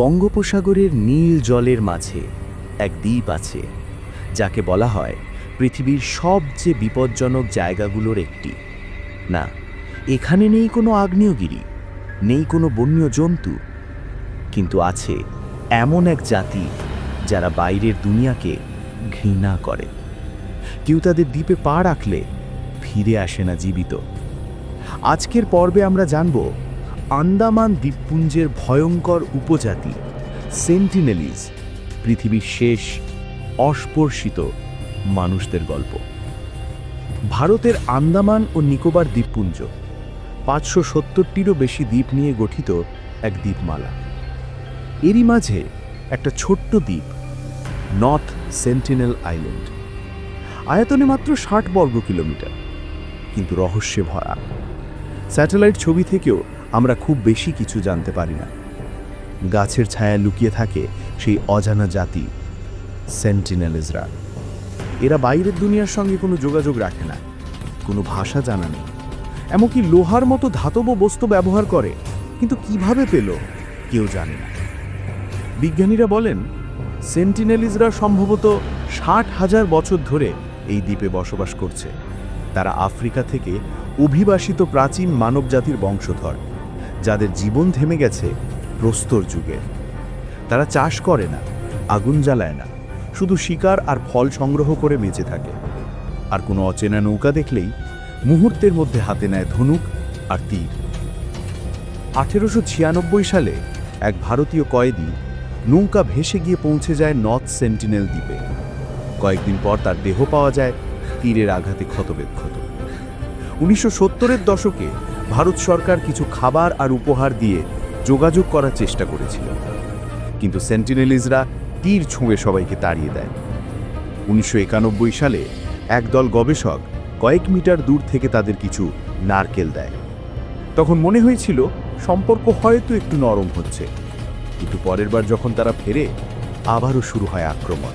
বঙ্গোপসাগরের নীল জলের মাঝে এক দ্বীপ আছে, যাকে বলা হয় পৃথিবীর সবচেয়ে বিপজ্জনক জায়গাগুলোর একটি। না, এখানে নেই কোনো আগ্নেয়গিরি, নেই কোনো বন্য জন্তু, কিন্তু আছে এমন এক জাতি যারা বাইরের দুনিয়াকে ঘৃণা করে। কেউ তাদের দ্বীপে পা রাখলে ফিরে আসে না জীবিত। আজকের পর্বে আমরা জানব আন্দামান দ্বীপপুঞ্জের ভয়ঙ্কর উপজাতি সেন্টিনেলিজ পৃথিবীর শেষ অস্পর্শিত মানুষদের গল্প। ভারতের আন্দামান ও নিকোবর দ্বীপপুঞ্জ, পাঁচশো সত্তরটিরও বেশি দ্বীপ নিয়ে গঠিত এক দ্বীপমালা। এরই মাঝে একটা ছোট্ট দ্বীপ নর্থ সেন্টিনেল আইল্যান্ড আয়তনে মাত্র ষাট বর্গ কিলোমিটার কিন্তু রহস্যে ভরা। স্যাটেলাইট ছবি থেকেও আমরা খুব বেশি কিছু জানতে পারি না। গাছের ছায়া লুকিয়ে থাকে সেই অজানা জাতি সেন্টিনেলিজরা এরা বাইরের দুনিয়ার সঙ্গে কোনো যোগাযোগ রাখে না, কোনো ভাষা জানা নেই। এমনকি লোহার মতো ধাতব বস্তু ব্যবহার করে, কিন্তু কীভাবে পেল, কেউ জানে না। বিজ্ঞানীরা বলেন সেন্টিনেলিজরা সম্ভবত ষাট হাজার বছর ধরে এই দ্বীপে বসবাস করছে। তারা আফ্রিকা থেকে অভিবাসিত প্রাচীন মানবজাতির বংশধর। যাদের জীবন থেমে গেছে প্রস্তর যুগে। তারা চাষ করে না, আগুন জ্বালায় না, শুধু শিকার আর ফল সংগ্রহ করে বেঁচে থাকে। আর কোনো অচেনা নৌকা দেখলেই মুহূর্তের মধ্যে হাতে নেয় ধনুক আর তীর। আঠেরোশো ছিয়ানব্বই সালে এক ভারতীয় কয়েদি নৌকা ভেসে গিয়ে পৌঁছে যায় নর্থ সেন্টিনেল দ্বীপে। কয়েকদিন পর তার দেহ পাওয়া যায় তীরের আঘাতে ক্ষতবিক্ষত। উনিশশো সত্তরের দশকে ভারত সরকার কিছু খাবার আর উপহার দিয়ে যোগাযোগ করার চেষ্টা করেছিল। কিন্তু সেন্টিনেলিজরা তীর ছুঁড়ে সবাইকে তাড়িয়ে দেয়। উনিশশো একানব্বই সালে একদল গবেষক কয়েক মিটার দূর থেকে তাদের কিছু নারকেল দেয়। তখন মনে হয়েছিল সম্পর্ক হয়তো একটু নরম হচ্ছে। কিন্তু পরের বার যখন তারা ফেরে, আবারও শুরু হয় আক্রমণ।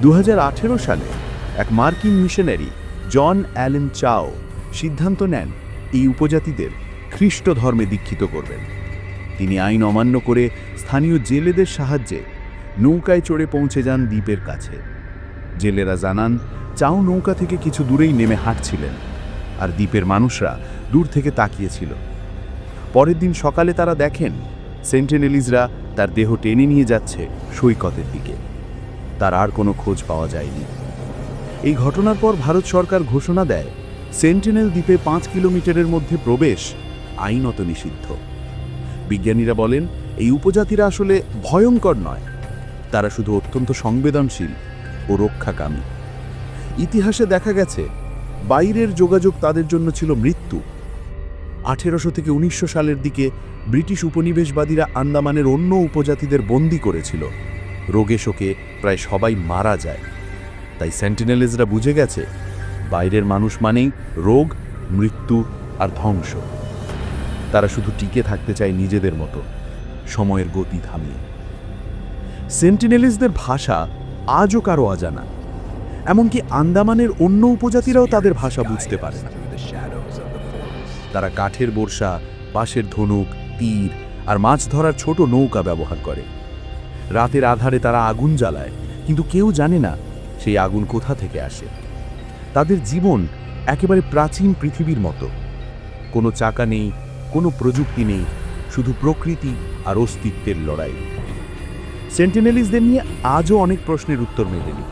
দু হাজার আঠেরো সালে এক মার্কিন মিশনারি জন অ্যালেন চাও সিদ্ধান্ত নেন এই উপজাতিদের খ্রিস্ট ধর্মে দীক্ষিত করবেন। তিনি আইন অমান্য করে স্থানীয় জেলেদের সাহায্যে নৌকায় চড়ে পৌঁছে যান দ্বীপের কাছে। জেলেরা জানান, চাও নৌকা থেকে কিছু দূরেই নেমে হাঁটছিলেন আর দ্বীপের মানুষরা দূর থেকে তাকিয়েছিল। পরের দিন সকালে তারা দেখেন, সেন্টেনেলিজরা তার দেহ টেনে নিয়ে যাচ্ছে সৈকতের দিকে। তার আর কোনো খোঁজ পাওয়া যায়নি। এই ঘটনার পর ভারত সরকার ঘোষণা দেয় সেন্টিনেল দ্বীপে পাঁচ কিলোমিটারের মধ্যে প্রবেশ আইনত নিষিদ্ধ। বিজ্ঞানীরা বলেন, এই উপজাতিরা আসলে ভয়ঙ্কর নয়। তারা শুধু অত্যন্ত সংবেদনশীল ও রক্ষাকামী। ইতিহাসে দেখা গেছে, বাইরের যোগাযোগ তাদের জন্য ছিল মৃত্যু। আঠেরোশো থেকে উনিশশো সালের দিকে ব্রিটিশ উপনিবেশবাদীরা আন্দামানের অন্য উপজাতিদের বন্দি করেছিল। রোগে শোকে প্রায় সবাই মারা যায়। তাই সেন্টিনেলিজরা বুঝে গেছে বাইরের মানুষ মানেই রোগ, মৃত্যু আর ধ্বংস। তারা শুধু টিকে থাকতে চায় নিজেদের মতো, সময়ের গতি থামিয়ে। সেন্টিনেলিসদের ভাষা আজও কারও অজানা। এমনকি আন্দামানের অন্য উপজাতিরাও তাদের ভাষা বুঝতে পারে না। তারা কাঠের বর্ষা, বাঁশের ধনুক, তীর আর মাছ ধরার ছোট নৌকা ব্যবহার করে। রাতের আধারে তারা আগুন জ্বালায়, কিন্তু কেউ জানে না সেই আগুন কোথা থেকে আসে। তাদের জীবন একেবারে প্রাচীন পৃথিবীর মতো। কোনো চাকা নেই, কোনো প্রযুক্তি নেই, শুধু প্রকৃতি আর অস্তিত্বের লড়াই। সেন্টিনেলিসদের নিয়ে আজও অনেক প্রশ্নের উত্তর মেলেনি।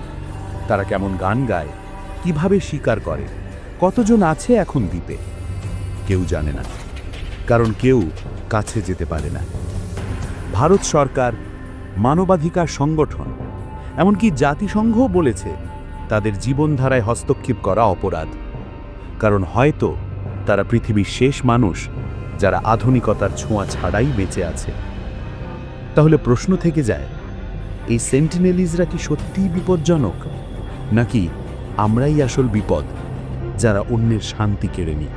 তারা কেমন গান গায়, কীভাবে শিকার করে, কতজন আছে এখন দ্বীপে, কেউ জানে না। কারণ কেউ কাছে যেতে পারে না। ভারত সরকার মানবাধিকার সংগঠন, এমনকি জাতিসংঘও বলেছে তাদের জীবনধারায় হস্তক্ষেপ করা অপরাধ। কারণ হয়তো তারা পৃথিবীর শেষ মানুষ যারা আধুনিকতার ছোঁয়া ছাড়াই বেঁচে আছে। তাহলে প্রশ্ন থেকে যায়, এই সেন্টিনেলিজরা কি সত্যিই বিপজ্জনক? নাকি আমরাই আসল বিপদ যারা অন্যের শান্তি কেড়ে নিই?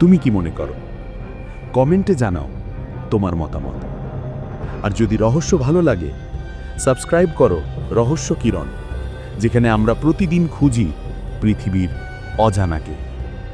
তুমি কি মনে করো? কমেন্টে জানাও তোমার মতামত। আর যদি রহস্য ভালো লাগে, সাবস্ক্রাইব করো রহস্য কিরণ। যেখানে আমরা প্রতিদিন খুঁজি পৃথিবীর অজানাকে।